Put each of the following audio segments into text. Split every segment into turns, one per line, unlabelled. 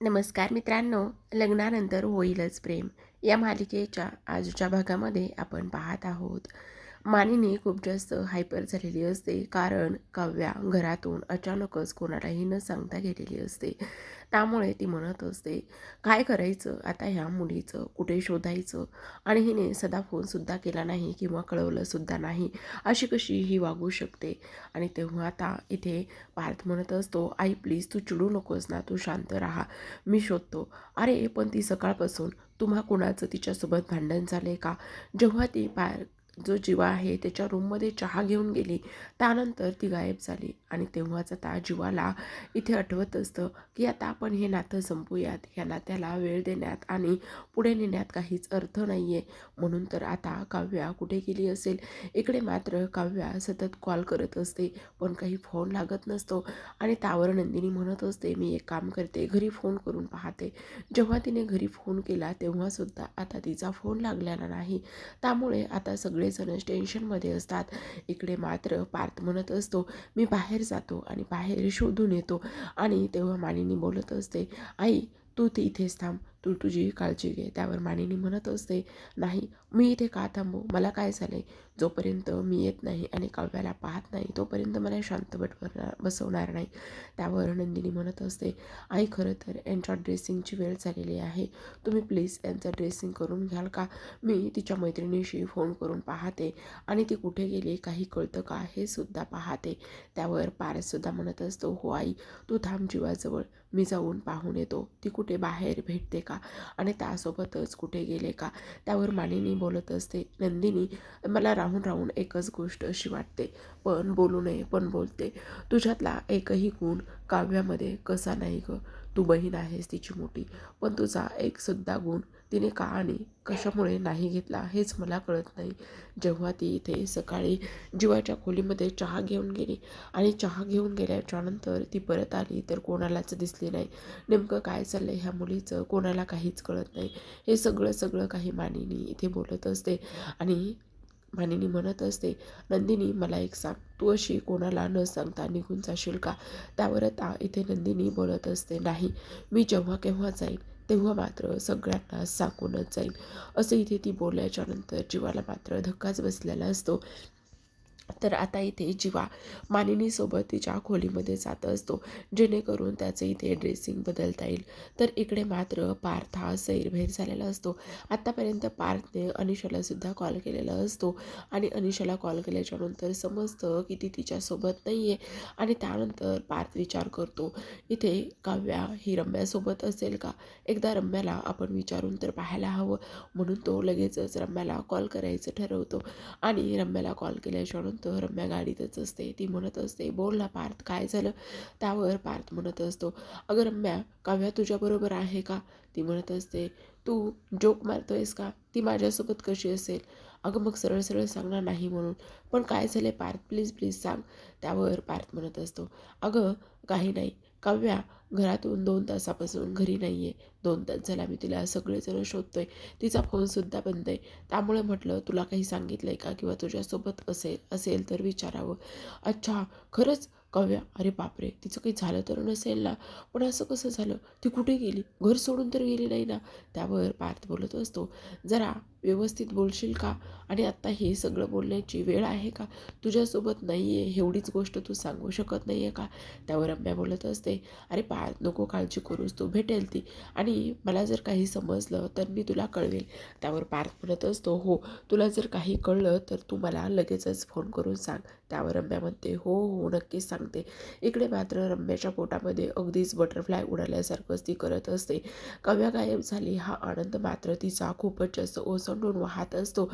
नमस्कार मित्रांनो लग्नानंतर होईलच प्रेम. या मालिकेच्या आजच्या भागामध्ये आपण पाहत आहोत मानिनी खूप जास्त हायपर झालेली असते. कारण काव्या घरातून अचानकच कोणालाही न सांगता गेलेली असते. त्यामुळे ती म्हणत असते काय करायचं? आता ह्या मुलीचं कुठे शोधायचं? आणि हिने सदा फोनसुद्धा केला नाही किंवा कळवलंसुद्धा नाही. अशी कशी ही वागू शकते? आणि तेव्हा आता इथे पार्थ म्हणत असतो आई प्लीज तू चिडू नकोस ना तू शांत राहा. मी शोधतो. अरे पण ती सकाळपासून तुम्हा कुणाचं तिच्यासोबत भांडण झालं का? जेव्हा ती पार जो जीवा आहे त्याच्या रूममध्ये चहा घेऊन गेली. त्यानंतर ती गायब झाली आणि तेव्हाच आता जीवाला इथे आठवत असतं की आता आपण हे नातं संपूयात. ह्या नात्याला वेळ देण्यात आणि पुढे नेण्यात काहीच अर्थ नाही आहे म्हणून तर आता काव्या कुठे गेली असेल? इकडे मात्र काव्या सतत कॉल करत असते पण काही फोन लागत नसतो. आणि त्यावर नंदिनी म्हणत असते मी एक काम करते घरी फोन करून पाहते. जेव्हा तिने घरी फोन केला तेव्हासुद्धा आता तिचा फोन लागलेला नाही. त्यामुळे आता सगळेजणच टेन्शनमध्ये असतात. इकडे मात्र पार्थ म्हणत असतो मी बाहेर जातो आणि बाहेर शोधून येतो. आणि तेव्हा मानिनी बोलत असते आई तू ते इथेच थांब. तू तुझी काळजी घे. त्यावर मानिनी म्हणत असते नाही मी इथे का थांबू? मला काय झालं जोपर्यंत मी येत नाही आणि काव्याला पाहत नाही तोपर्यंत मला शांत बटवणार बसवणार नाही. त्यावर नंदिनी म्हणत असते आई खरं तर यांच्या ड्रेसिंगची वेळ झालेली आहे. तुम्ही प्लीज यांचं ड्रेसिंग करून घ्याल का? मी तिच्या मैत्रिणीशी फोन करून पाहते आणि ती कुठे गेली काही कळतं का हे सुद्धा पाहते. त्यावर पारससुद्धा म्हणत असतो हो आई तू थांब जीवाजवळ. मी जाऊन पाहून येतो. ती कुठे बाहेर भेटते का? आणि त्यासोबतच कुठे गेले का? त्यावर मानिनी बोलत असते नंदिनी मला राहून राहून एकच गोष्ट अशी वाटते. पण बोलू नये पण बोलते. तुझ्यातला एकही गुण काव्यामध्ये कसा नाही गं? तू बहीण आहेस तिची मोठी. पण तुझा एकसुद्धा गुण तिने का आणि कशामुळे नाही घेतला हेच मला कळत नाही. जेव्हा ती इथे सकाळी जीवाच्या खोलीमध्ये चहा घेऊन गेली आणि चहा घेऊन गेल्याच्यानंतर ती परत आली तर कोणालाच दिसली नाही. नेमकं काय चाललं ह्या मुलीचं कोणाला काहीच कळत नाही. हे सगळं सगळं काही मानिनी इथे बोलत असते आणि मानिनी म्हणत असते नंदिनी मला एक सांग. तू अशी कोणाला न सांगता निघून जाशील का? त्यावर आता इथे नंदिनी बोलत असते नाही मी जेव्हा केव्हा जाईन तेव्हा मात्र सगळ्यांना सांगूनच जाईल असं इथे ती बोलल्याच्या नंतर जीवाला मात्र धक्काच बसलेला असतो. तर आता इथे जीवा मानिनीसोबत तिच्या खोलीमध्ये जात असतो जेणेकरून त्याचं इथे ड्रेसिंग बदलता येईल. तर इकडे मात्र पार्थ हा सैरभैर झालेला असतो. आत्तापर्यंत पार्थने अनिशालासुद्धा कॉल केलेला असतो आणि अनिशाला कॉल केल्याच्यानंतर समजतं की ती तिच्यासोबत नाही आहे आणि त्यानंतर पार्थ विचार करतो इथे काव्या ही रम्यासोबत असेल का? एकदा रम्याला आपण विचारून तर पाहायला हवं. म्हणून तो लगेचच रम्याला कॉल करायचं ठरवतो आणि रम्याला कॉल केल्याच्यानंतर तर रम्या गाडीतच असते ती म्हणत असते बोल ना पार्थ काय झालं? त्यावर पार्थ म्हणत असतो अगं रम्या काव्या तुझ्याबरोबर आहे का? ती म्हणत असते तू जोक मारतोयस का? ती माझ्यासोबत कशी असेल? अगं मग सरळ सरळ सांगणार नाही म्हणून. पण काय झालं पार्थ? प्लीज प्लीज सांग. त्यावर पार्थ म्हणत असतो अगं काही नाही. काव्या घरातून दोन तासापासून घरी नाही आहे दोन तास झाला मी तिला सगळेजण शोधतोय. तिचा फोनसुद्धा बंद आहे. त्यामुळे म्हटलं तुला काही सांगितलं आहे का किंवा तुझ्यासोबत असेल असेल तर विचारावं. अच्छा खरंच? काव्या अरे बापरे तिचं काही झालं तर नसेल ना? पण असं कसं झालं? ती कुठे गेली? घर सोडून तर गेली नाही ना? त्यावर पार्थ बोलत असतो. जरा व्यवस्थित बोलशील का? आणि आत्ता हे सगळं बोलण्याची वेळ आहे का? तुझ्यासोबत नाही आहे एवढीच गोष्ट तू सांगू शकत नाही आहे का? त्यावर रम्या बोलत असते. अरे पा नको काळजी करूस तू भेटेल ती. आणि मला जर काही समजलं तर मी तुला कळवेल. त्यावर पार्थ म्हणत असतो हो तुला जर काही कळलं तर तू मला लगेचच फोन करून सांग. त्यावर रम्या म्हणते हो हो नक्कीच सांगते. इकडे मात्र रम्याच्या पोटामध्ये अगदीच बटरफ्लाय उडाल्यासारखंच ती करत असते. कव्या गायब झाली हा आनंद मात्र तिचा खूपच जास्त ओस ओसंडून वाहत असतो.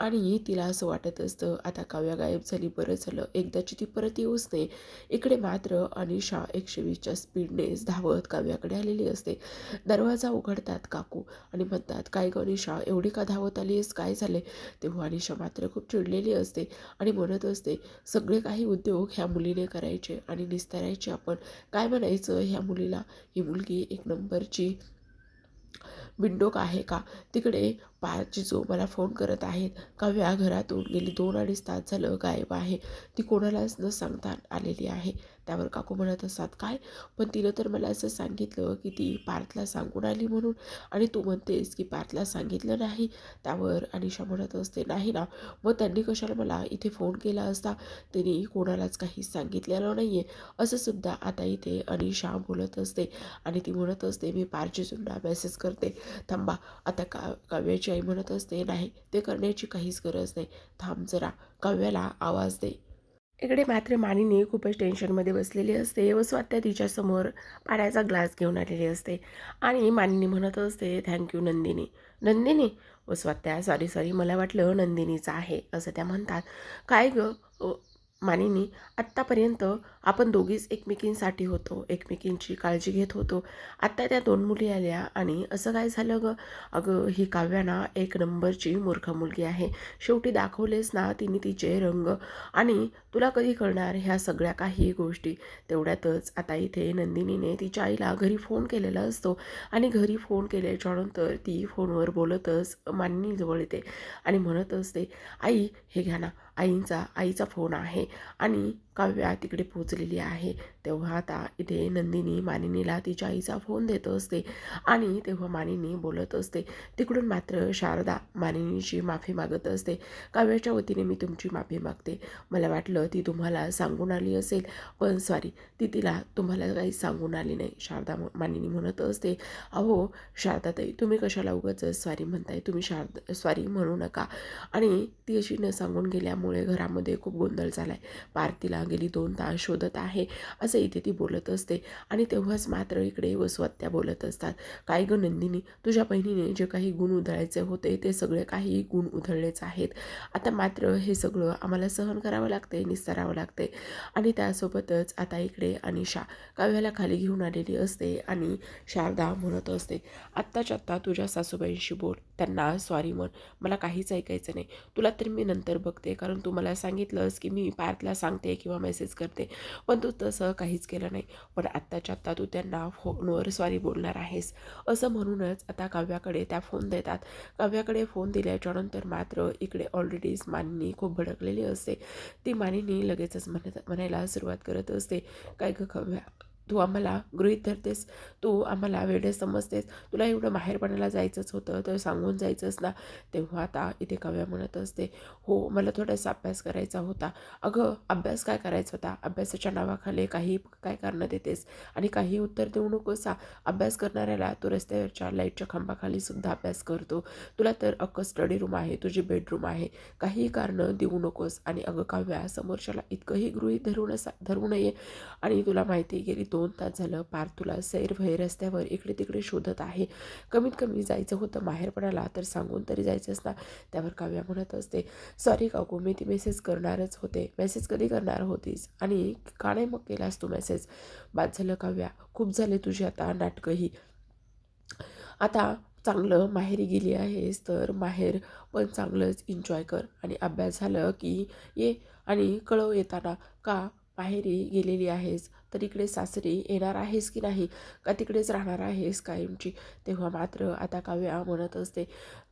आणि तिला असं वाटत असतं आता काव्या गायब झाली बरं झालं. एकदाची ती परत येऊच नाही इकडे मात्र अनिशा एकशे वीसच्या स्पीडनेच धावत काव्याकडे आलेली असते. दरवाजा उघडतात काकू आणि म्हणतात काय ग अनिशा एवढी का धावत आली आहेस काय झाले तेव्हा अनिशा मात्र खूप चिडलेली असते आणि म्हणत असते सगळे काही उद्योग ह्या मुलीने करायचे आणि निस्तारायचे आपण. काय म्हणायचं ह्या मुलीला? ही मुलगी एक नंबरची विंडोक आहे का? तिकडे पारची जो मला फोन करत आहेत काव्या घरातून गेली दोन अडीच तास झालं गायब आहे. ती कोणालाच न सांगता आलेली आहे. त्यावर काकू म्हणत असतात काय? पण तिनं तर मला असं सांगितलं की ती पार्थला सांगून आली म्हणून आणि तू म्हणतेस की पार्थला सांगितलं नाही त्यावर. अनिशा म्हणत असते नाही ना मग त्यांनी कशाला मला इथे फोन केला असता? त्यांनी कोणालाच काही सांगितलेलं नाही आहे असंसुद्धा आता इथे अनिशा बोलत असते आणि ती म्हणत असते मी पारचीसुद्धा मेसेज करते. थांबा आता का काव्याची आई म्हणत असते नाही ते करण्याची काहीच गरज नाही. थांब जरा काव्याला आवाज दे. इकडे मात्र मानिनी खूपच टेन्शनमध्ये बसलेली असते व स्वतः तिच्यासमोर पाण्याचा ग्लास घेऊन आलेली असते. आणि मानिनी म्हणत असते थँक्यू नंदिनी. नंदिनी? व स्वतः सॉरी सॉरी मला वाटलं नंदिनीचं आहे असं त्या म्हणतात. काय ग? मानिनी आत्तापर्यंत आपण दोघीच एकमेकींसाठी होतो एकमेकींची काळजी घेत होतो. आत्ता त्या दोन मुली आल्या आणि असं काय झालं ग? अगं ही काव्या ना एक नंबरची मूर्ख मुलगी आहे. शेवटी दाखवलेस ना तिने तिचे रंग. आणि तुला कधी कळणार ह्या सगळ्या काही गोष्टी? तेवढ्यातच आता इथे नंदिनीने तिच्या आईला घरी फोन केलेला असतो. आणि घरी फोन केल्याच्यानंतर ती फोनवर बोलतच माननीजवळ येते आणि म्हणत असते आई हे घ्या ना. आईंचा आईचा फोन आहे. आणि काव्या तिकडे पोचलेली आहे. तेव्हा आता इथे नंदिनी मानिनीला तिच्या आईचा फोन देत असते आणि तेव्हा मानिनी बोलत असते तिकडून मात्र शारदा मानिनीची माफी मागत असते. काव्याच्या वतीने मी तुमची माफी मागते? मला वाटलं ती तुम्हाला सांगून आली असेल. पण सॉरी ती तिला तुम्हाला काही सांगून आली नाही शारदा म- मानिनी म्हणत असते. अहो शारदाताई तुम्ही कशाला उगाच सॉरी म्हणताय? तुम्ही शारद सॉरी म्हणू नका. आणि ती अशी न सांगून गेल्यामुळे घरामध्ये खूप गोंधळ झाला आहे पार्थिला गेली दोन तास शोधत आहे. असं इथे ती बोलत असते आणि तेव्हाच मात्र इकडे वसवत्या बोलत असतात. काय ग नंदिनी तुझ्या बहिणीने जे काही गुण उधळायचे होते ते सगळे काही गुण उधळलेच आहेत. आता मात्र हे सगळं आम्हाला सहन करावं लागते निस्तारावं लागते. आणि त्यासोबतच आता इकडे अनिशा काव्याला खाली घेऊन आलेली असते आणि शारदा म्हणत असते आत्ताच्या आत्ता तुझ्या सासूबाईंशी बोल त्यांना सॉरी म्हण. मला काहीच ऐकायचं नाही. तुला तर मी नंतर बघते कारण तू मला सांगितलंस की मी पार्थला सांगते किंवा मेसेज करते. पण तू तसं काहीच केलं नाही. पण आत्ताच्या आत्ता तू त्यांना फोनवर सॉरी बोलणार आहेस. असं म्हणूनच आता काव्याकडे त्या फोन देतात. काव्याकडे फोन दिल्याच्यानंतर मात्र इकडे ऑलरेडीच मानिनी खूप भडकलेली असते. ती मानिनी लगेचच म्हणत म्हणायला सुरुवात करत असते. काय गं काव्या? तू आम्हाला गृहीत धरतेस तू आम्हाला वेडे समजतेस तुला एवढं माहेरपणाला जायचंच होतं तर सांगून जायचंच ना. तेव्हा आता इथे कव्या म्हणत असते हो मला थोडासा अभ्यास करायचा होता. अगं अभ्यास काय करायचा होता? अभ्यासाच्या नावाखाली काही काय कारणं देतेस? आणि काही उत्तर देऊ नकोस हा. अभ्यास करणाऱ्याला तू रस्त्यावरच्या लाईटच्या खांबाखाली सुद्धा अभ्यास करतो. तुला तर अक्क स्टडी रूम आहे तुझी बेडरूम आहे. काही कारणं देऊ नकोस. आणि अगं काव्या समोरच्याला इतकंही गृहीत धरू नसा धरू नये. आणि तुला माहिती गेली तो दोन तास झालं पार तुला सैर रस्त्यावर इकडे तिकडे शोधत आहे. कमीत कमी जायचं होतं माहेरपणाला तर सांगून तरी जायचंच ना त्यावर काव्या म्हणत असते सॉरी काकू मी ती मेसेज करणारच होते. मेसेज कधी करणार होतीस? आणि का नाही मग केलास तू मेसेज बाद झालं काव्या खूप झाले तुझी आता नाटकंही. आता चांगलं माहेरी गेली आहेस तर माहेर पण चांगलंच एन्जॉय कर. आणि अभ्यास झालं की ये आणि कळव येताना का माहेरी गेलेली आहेस तर इकडे सासरी येणार आहेस की नाही? का तिकडेच राहणार आहेस कायमची? तेव्हा मात्र आता काव्या म्हणत असते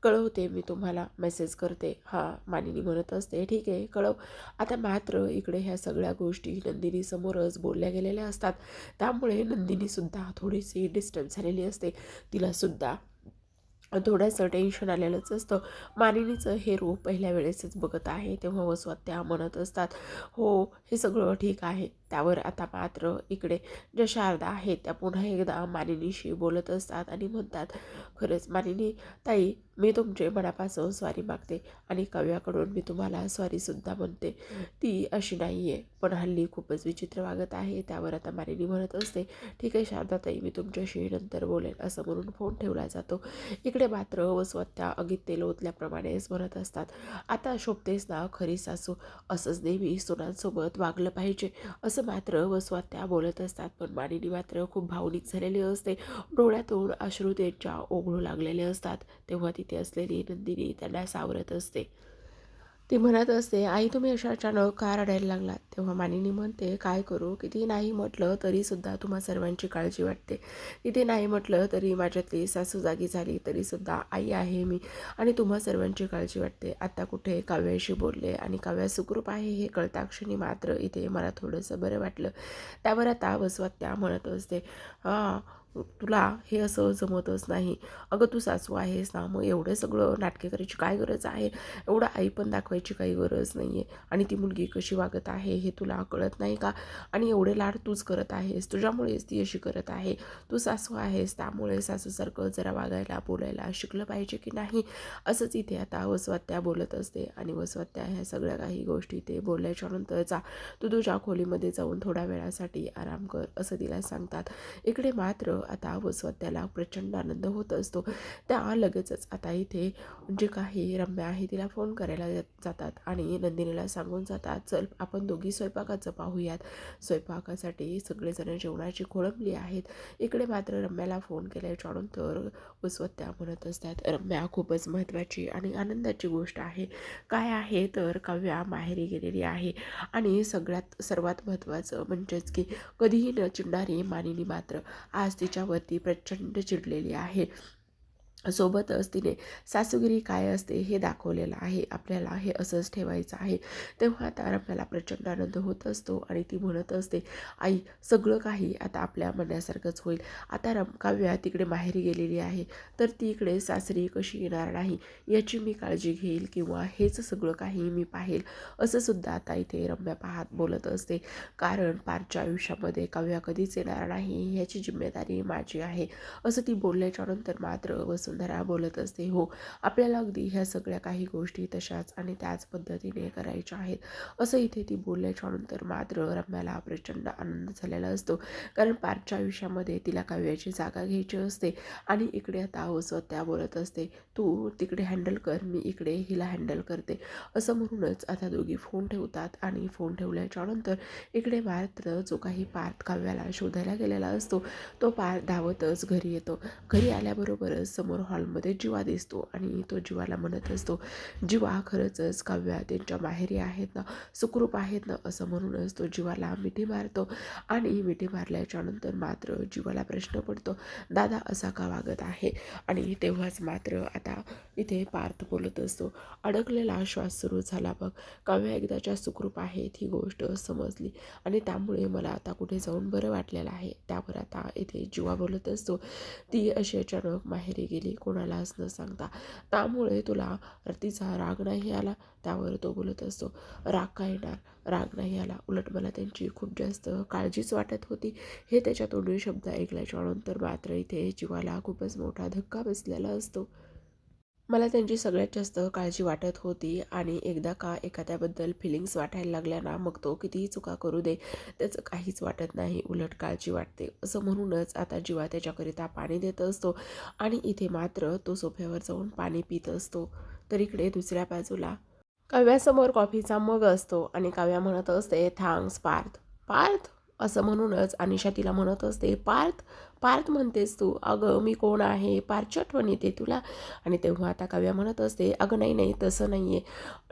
कळवते मी तुम्हाला मेसेज करते. हां मानिनी म्हणत असते ठीक आहे कळव. आता मात्र इकडे ह्या सगळ्या गोष्टी नंदिनीसमोरच बोलल्या गेलेल्या असतात. त्यामुळे नंदिनीसुद्धा थोडीशी डिस्टर्ब झालेली असते. तिलासुद्धा थोडंसं टेन्शन आलेलंच असतं. मानिनीचं हे रूप पहिल्या वेळेसच बघत आहे तेव्हा वसवात त्या म्हणत असतात हो हे सगळं ठीक आहे. त्यावर आता मात्र इकडे ज्या शारदा आहेत त्या पुन्हा एकदा मानिनीशी बोलत असतात आणि म्हणतात खरंच मानिनी ताई मी तुमचे मनापासून स्वारी मागते आणि काव्याकडून मी तुम्हाला स्वारीसुद्धा म्हणते ती अशी नाही आहे पण हल्ली खूपच विचित्र वागत आहे. त्यावर आता मानिनी म्हणत असते ठीक आहे शारदाताई मी तुमच्याशी नंतर बोलेन असं म्हणून फोन ठेवला जातो. इकडे मात्र वसवत्या अगीत तेल ओतल्याप्रमाणेच म्हणत असतात आता शोभतेस ना खरी सासू. असंच नेहमी सुनांसोबत वागलं पाहिजे असं मात्र वसवत्या बोलत असतात. पण मानिनी मात्र खूप भावनिक झालेली असते. डोळ्यातून अश्रू त्यांच्या ओघळू लागलेले असतात. तेव्हा ती तिथे असलेली नंदिनी त्यांना सावरत असते. ती म्हणत असते आई तुम्ही अशा अचानक का रडायला लागलात? तेव्हा मानिनी म्हणते काय करू? किती नाही म्हटलं तरीसुद्धा तुम्हा सर्वांची काळजी वाटते. किती नाही म्हटलं तरी माझ्यातली सासू जागी झाली तरीसुद्धा आई आहे मी आणि तुम्हा सर्वांची काळजी वाटते. आत्ता कुठे काव्याशी बोलले आणि काव्या सुखरूप आहे हे कळताक्षणी मात्र इथे मला थोडंसं बरं वाटलं. त्यावर आता वसवात्या म्हणत असते हां तुला हे असं जमतच नाही. अगं तू सासू आहेस ना मग एवढं सगळं नाटके करायची काय गरज आहे? एवढं आई पण दाखवायची काही गरज नाही आहे आणि ती मुलगी कशी वागत आहे हे तुला कळत नाही का? आणि एवढे लाड तूच करत आहेस तुझ्यामुळेच ती अशी करत आहे. तू सासू आहेस त्यामुळे सासूसारखं जरा वागायला बोलायला शिकलं पाहिजे की नाही? असंच इथे आता वसवात्या बोलत असते. आणि वसवात्या ह्या सगळ्या काही गोष्टी ते बोलल्याच्या नंतर जा. तू तुझ्या खोलीमध्ये जाऊन थोड्या वेळासाठी आराम कर असं तिला सांगतात. इकडे मात्र आता वसवात्याला प्रचंड आनंद होत असतो. त्या लगेचच आता इथे जे काही रम्या आहे तिला फोन करायला जातात आणि नंदिनीला सांगून जातात चल आपण दोघी स्वयंपाकाचं पाहूयात. स्वयंपाकासाठी सगळेजण जेवणाची खोळंबली आहेत. इकडे मात्र रम्याला फोन केल्याच्यानंतर वसवत्या म्हणत असतात रम्या खूपच महत्त्वाची आणि आनंदाची गोष्ट आहे. काय आहे तर काव्या माहेरी गेलेली आहे आणि सगळ्यात सर्वात महत्त्वाचं म्हणजेच की कधीही न चिडणारी मानिनी मात्र. आज तिच्यावरती प्रचंड चिडलेली आहे. सोबतच तिने सासूगिरी काय असते हे दाखवलेलं आहे. आपल्याला हे असंच ठेवायचं आहे. तेव्हा आता रम्याला प्रचंड आनंद होत असतो आणि ती म्हणत असते आई सगळं काही आता आपल्या म्हणण्यासारखंच होईल. आता रम काव्या तिकडे माहेरी गेलेली आहे. तर ती इकडे सासरी कशी येणार नाही? याची मी काळजी घेईल किंवा हेच सगळं काही मी पाहेल? असं सुद्धा आता इथे रम्या पाहत बोलत असते. कारण पारच्या आयुष्यामध्ये काव्या कधीच येणार नाही. ह्याची जिम्मेदारी माझी आहे. असं ती बोलल्याच्यानंतर मात्र मात्र वसुंधरा बोलत असते. हो आपल्याला अगदी ह्या सगळ्या काही गोष्टी तशाच आणि त्याच पद्धतीने करायच्या आहेत. असं इथे ती बोलल्याच्या नंतर मात्र रम्याला प्रचंड आनंद झालेला असतो. कारण पारच्या आयुष्यामध्ये तिला काव्याची जागा घ्यायची असते आणि इकडे आता हो स्वतः बोलत असते तू तिकडे हँडल कर मी इकडे हिला हँडल करते. असं म्हणूनच आता दोघी फोन ठेवतात आणि फोन ठेवल्याच्या नंतर इकडे मात्र जो काही पार्थ काव्याला शोधायला गेलेला असतो तो पार धावतच घरी येतो. घरी आल्याबरोबरच समोर हॉलमध्ये जिवा दिसतो आणि तो जीवाला म्हणत असतो जीवा खरंचच काव्या त्यांच्या माहेरी आहेत ना सुखरूप आहेत ना असं म्हणूनच तो जीवाला मिठी मारतो आणि मिठी मारल्याच्या नंतर मात्र जीवाला प्रश्न पडतो दादा असा का वागत आहे? आणि तेव्हाच मात्र आता इथे पार्थ बोलत असतो अडकलेला श्वास सुरू झाला बघ काव्या एकदाच्या सुखरूप आहेत ही गोष्ट समजली आणि त्यामुळे मला आता कुठे जाऊन बरं वाटलेलं आहे. त्यावर आता इथे जीवा बोलत असतो ती अशी अचानक माहेरी गेली कोणालाच न सांगता. त्यामुळे तुला तिचा राग नाही आला? त्यावर तो बोलत असतो. राग काय येणार? राग नाही आला. उलट मला त्यांची खूप जास्त काळजीच वाटत होती. हे त्याच्या तोंडून शब्द ऐकल्याच्या नंतर मात्र इथे जीवाला खूपच मोठा धक्का बसलेला असतो. मला त्यांची सगळ्यात जास्त काळजी वाटत होती आणि एकदा का एखाद्याबद्दल फिलिंग्स वाटायला लागल्या ना मग तो कितीही चुका करू दे त्याचं काहीच वाटत नाही उलट काळजी वाटते. असं म्हणूनच आता जीवा त्याच्याकरिता पाणी देत असतो आणि इथे मात्र तो सोफ्यावर जाऊन पाणी पित असतो. तर इकडे दुसऱ्या बाजूला काव्यासमोर कॉफीचा मग असतो आणि काव्या म्हणत असते थँक्स पार्थ. पार्थ? असं म्हणूनच अनिशा तिला म्हणत असते पार्थ पार्थ म्हणतेस तू अगं मी कोण आहे? पार्थची आठवण येते तुला. आणि तेव्हा आता काव्या म्हणत असते अगं नाही नाही तसं नाही आहे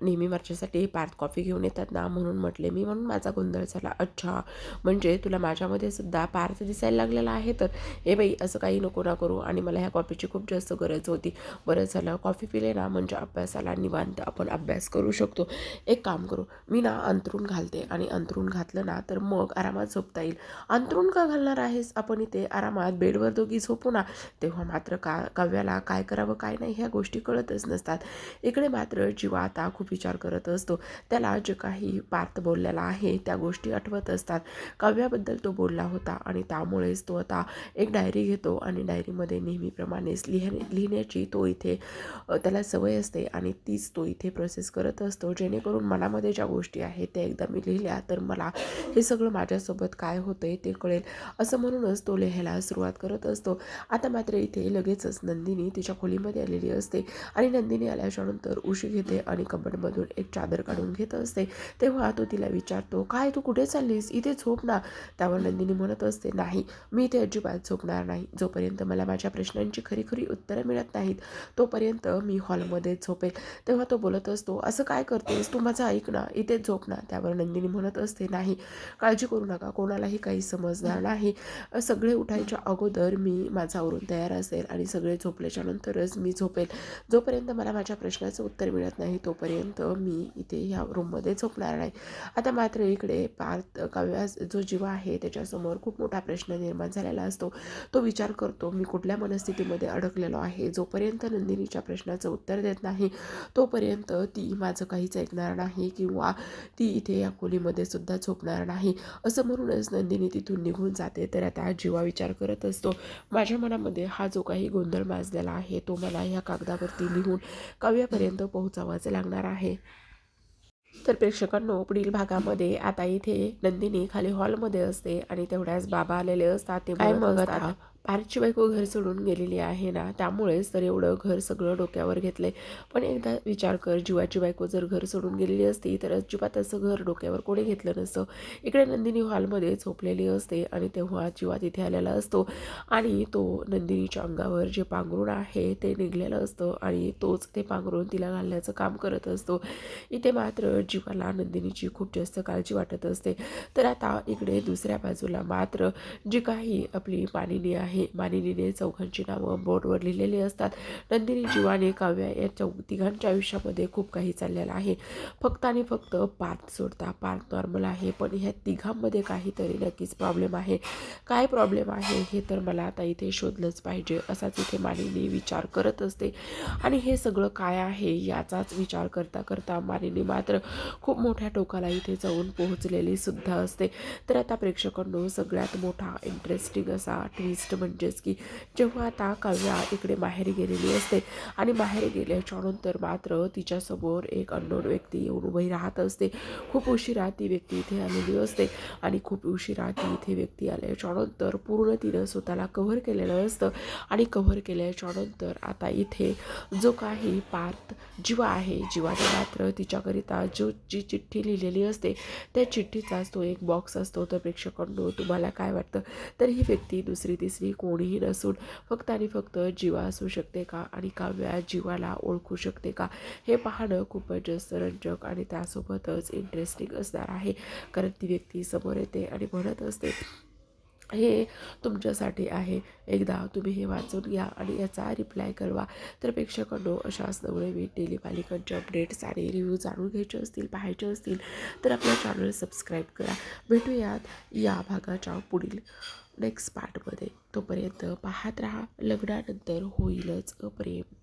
नेहमी माझ्यासाठी पार्थ कॉफी घेऊन येतात ना? म्हणून म्हटले मी म्हणून माझा गोंधळ झाला. अच्छा म्हणजे तुला माझ्यामध्ये सुद्धा पार्थ दिसायला लागलेला आहे? तर हे बाई असं काही नको ना करू. आणि मला ह्या कॉफीची खूप जास्त गरज होती. बरं झालं कॉफी पिले ना म्हणजे अभ्यासाला निवांत आपण अभ्यास करू शकतो. एक काम करू मी ना अंतरून घालते. आणि अंतरून घातलं ना तर मग आरामात झोपता येईल. अंतरून का घालणार आहेस? आपण इथे आराम आरामात बेडवर दोघी झोपू ना तेव्हा मात्र का काव्याला काय करावं काय नाही ह्या गोष्टी कळतच नसतात. इकडे मात्र जीवा आता खूप विचार करत असतो. त्याला जे काही पार्थ बोललेला आहे त्या गोष्टी आठवत असतात. काव्याबद्दल तो बोलला होता आणि त्यामुळेच तो आता एक डायरी घेतो आणि डायरीमध्ये नेहमीप्रमाणेच लिह लिहिण्याची तो इथे त्याला सवय असते आणि तीच तो इथे प्रोसेस करत असतो. जेणेकरून मनामध्ये ज्या गोष्टी आहेत त्या एकदा मी लिहिल्या तर मला हे सगळं माझ्यासोबत काय होतंय ते कळेल. असं म्हणूनच तो लिहायला सुरुवात करत असतो. आता मात्र इथे लगेचच नंदिनी तिच्या खोलीमध्ये आलेली असते आणि नंदिनी आल्याच्यानंतर उशी घेते आणि कबडमधून एक चादर काढून घेत असते. तेव्हा तो तिला विचारतो काय तू कुठे चाललीस? इथे झोप ना. त्यावर नंदिनी म्हणत असते नाही मी इथे अजिबात झोपणार नाही. जोपर्यंत मला माझ्या प्रश्नांची खरी खरी उत्तरं मिळत नाहीत तोपर्यंत मी हॉलमध्ये झोपेल. तेव्हा तो बोलत असतो असं काय करतेस? तू माझं ऐक ना. इथेच झोप ना. त्यावर नंदिनी म्हणत असते नाही काळजी करू नका. कोणालाही काही समजणार नाही. सगळे उठायच्या अगोदर मी माझा आवरून तयार असेल आणि सगळे झोपल्याच्या नंतरच मी झोपेल. जोपर्यंत मला माझ्या प्रश्नाचं उत्तर मिळत नाही तोपर्यंत मी इथे ह्या रूममध्ये झोपणार नाही. आता मात्र इकडे पार्थ काव्या जो जीवा आहे त्याच्यासमोर खूप मोठा प्रश्न निर्माण झालेला असतो. तो विचार करतो मी कुठल्या मनस्थितीमध्ये अडकलेलो आहे? जोपर्यंत नंदिनीच्या प्रश्नाचं उत्तर देत नाही तोपर्यंत ती माझं काहीच ऐकणार नाही किंवा ती इथे या खोलीमध्ये सुद्धा झोपणार नाही. असं म्हणूनच नंदिनी तिथून निघून जाते. तर आता जीवा विचार करत असतो. माझ्या मनामध्ये हा जो काही गोंधळ माजलेला आहे तो मला ह्या कागदावरती लिहून काव्यापर्यंत पोहोचावाच लागणार आहे. तर प्रेक्षकांनो पुढील भागामध्ये आता इथे नंदिनी खाली हॉलमध्ये असते आणि तेवढ्याच बाबा आलेले असतात ते काय मग आता? पारची बायको घर सोडून गेलेली आहे ना त्यामुळेच तर एवढं घर सगळं डोक्यावर घेतलंय. पण एकदा विचार कर जीवाची बायको जर घर सोडून गेलेली असती तर अजिबात असं घर डोक्यावर कोणी घेतलं नसतं. इकडे नंदिनी हॉलमध्ये झोपलेली असते आणि तेव्हा जीवा तिथे आलेला असतो आणि तो नंदिनीच्या अंगावर जे पांघरूण आहे ते निघलेलं असतं आणि तोच ते पांघरून तिला घालण्याचं काम करत असतो. इथे मात्र जीवाला नंदिनीची खूप जास्त काळजी वाटत असते. तर आता इकडे दुसऱ्या बाजूला मात्र जी काही आपली मानिनी आहे मानिनीने चौघांची नावं बोर्डवर लिहिलेली असतात. नंदिनी जीवाने काव्या या चौ तिघांच्या आयुष्यामध्ये खूप काही चाललेलं आहे. फक्त आणि फक्त पार्थ सोडता. पार्थ नॉर्मल आहे पण ह्या तिघांमध्ये काहीतरी नक्कीच प्रॉब्लेम आहे. काय प्रॉब्लेम आहे हे तर मला आता इथे शोधलंच पाहिजे असाच इथे मानिनी विचार करत असते. आणि हे सगळं काय आहे याचाच विचार करता करता मानिनी मात्र खूप मोठ्या टोकाला इथे जाऊन पोहोचलेली सुद्धा असते. तर आता प्रेक्षकांनो सगळ्यात मोठा इंटरेस्टिंग असा ट्विस्ट म्हणजेच की जेव्हा आता काव्या इकडे बाहेर गेलेली असते आणि बाहेर गेल्याच्यानंतर मात्र तिच्यासमोर एक अननोन व्यक्ती येऊन उभी राहत असते. खूप उशिरा ती व्यक्ती इथे आलेली असते आणि खूप उशिरा ती इथे व्यक्ती आल्याच्यानंतर पूर्ण तिनं स्वतःला कव्हर केलेलं असतं आणि कव्हर केल्याच्यानंतर आता इथे जो काही पार्थ जीवा आहे जीवाने मात्र तिच्याकरिता जो जी चिठ्ठी लिहिलेली असते त्या चिठ्ठीचाच तो एक बॉक्स असतो. तर प्रेक्षकांनो तुम्हाला काय वाटतं? तर ही व्यक्ती दुसरी तिसरी कोणीही नसून फक्त आणि फक्त जीवा असू शकते का? आणि काव्या जीवाला ओळखू शकते का? हे पाहणं खूपच जास्त रंजक आणि त्यासोबतच इंटरेस्टिंग असणार आहे. कारण ती व्यक्ती समोर येते आणि म्हणत असते हे तुमच्यासाठी आहे. एकदा तुम्ही हे वाचून घ्या आणि याचा रिप्लाय करवा तर प्रेक्षकांनो अशाच नवनवीन डेली मालिकांचे अपडेट्स आणि रिव्ह्यू जाणून घ्यायचे असतील पाहायचे असतील तर आपल्या चॅनल सबस्क्राईब करा. भेटूयात या भागाच्या पुढील नेक्स्ट पार्टमध्ये तोपर्यंत पाहत राहा. लग्नानंतर होईलच प्रेम.